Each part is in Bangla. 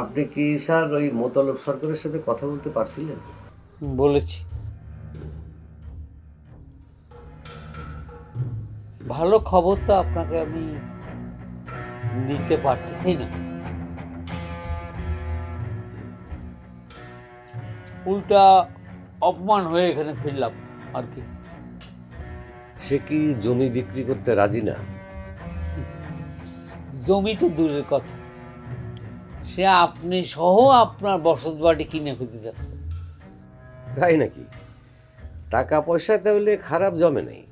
আপনি কি স্যার ওই মোতালব সরকারের সাথে কথা বলতে পারছিলেন? বলেছি। ভালো খবর তো আপনাকে আমি দিতে পারতেছি না। উল্টা অপমান হয়ে এখানে ফিরলাম আর কি। সে কি জমি বিক্রি করতে রাজি না? জমি তো দূরের কথা। সে আপনি সহ আপনার বসত বাড়ি কিনে ফেলতে যাচ্ছে। তাই নাকি? টাকা পয়সা তাহলে খারাপ জমে নেই।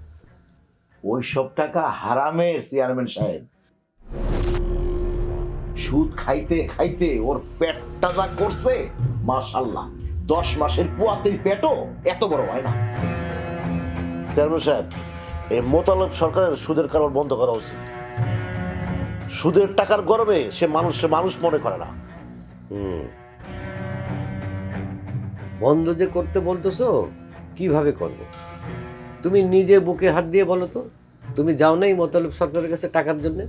ওই সব টাকা হারামের চেয়ারম্যান সাহেব। সুদ খাইতে খাইতে ওর পেটটা যা করছে মাশাল্লাহ দশ মাসের পুয়াতির পেটও এত বড় হয় না। চেয়ারম্যান সাহেব এই মোতালব সরকারের সুদের কারণ বন্ধ করা উচিত। সুদের টাকার গরমে সে মানুষ সে মানুষ মনে করে না। বন্ধ যে করতে বলতেছো কীভাবে করব? তুমি নিজে বুকে হাত দিয়ে বলো তো। তুমি যাও নাই মোতালেব সরকারের কাছে টাকার জন্য?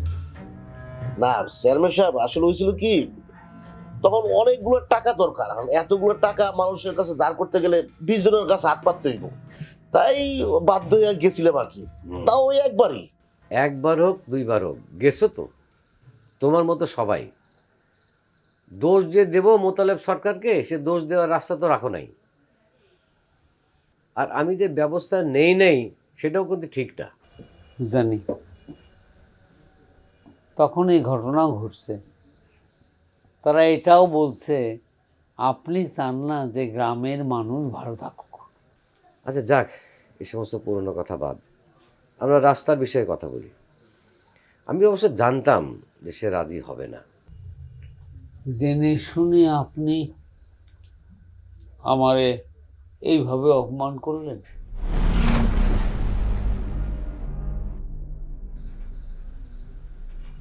না চেয়ারম্যান সাহেব আসলে হয়েছিল কি তখন অনেকগুলো টাকা দরকার। এতগুলো টাকা মানুষের কাছে দাঁড় করতে গেলে বিশ জনের কাছে হাত পাততে হইব। তাই বাধ্য হয়ে গেছিলাম আর কি। তাও ওই একবারই। একবার হোক দুইবার হোক। গেছো তো? তোমার মতো সবাই। দোষ যে দেব মোতালেব সরকারকে সে দোষ দেওয়ার রাস্তা তো রাখো নাই। আর আমি যে ব্যবস্থা নেই নেই সেটাও কিন্তু ঠিক না। জানি। তখন এই ঘটনাও ঘটছে। তারা এটাও বলছে আপনি চান না যে গ্রামের মানুষ ভালো থাকুক। আচ্ছা যাক এই সমস্ত পুরনো কথা বাদ। আমরা রাস্তার বিষয়ে কথা বলি। আমি অবশ্য জানতাম যে সে রাজি হবে না। জেনে শুনে আপনি আমারে এইভাবে অপমান করলেন?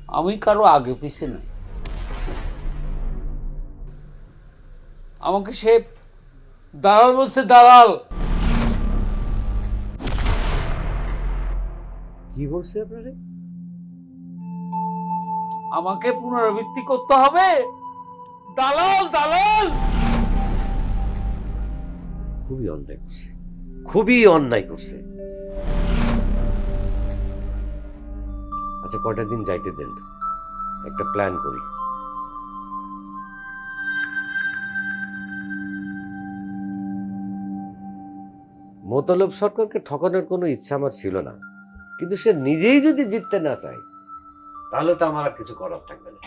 আমি কারও আগে পিছে নাই। আমাকে সে দালাল বলছে দালাল। কি বলছে আপনারে? আমাকে পুনরাবৃত্তি করতে হবে। দালাল দালাল! খুবই অন্যায় করছে। খুবই অন্যায় করছে। আচ্ছা কয়টা দিন যাইতে দেন? একটা প্ল্যান করি। মোতালেব সরকারকে ঠকানোর কোনো ইচ্ছা আমার ছিল না। কিন্তু সে নিজেই যদি জিততে না চায় তাহলে তো আমার আর কিছু করার থাকবে না।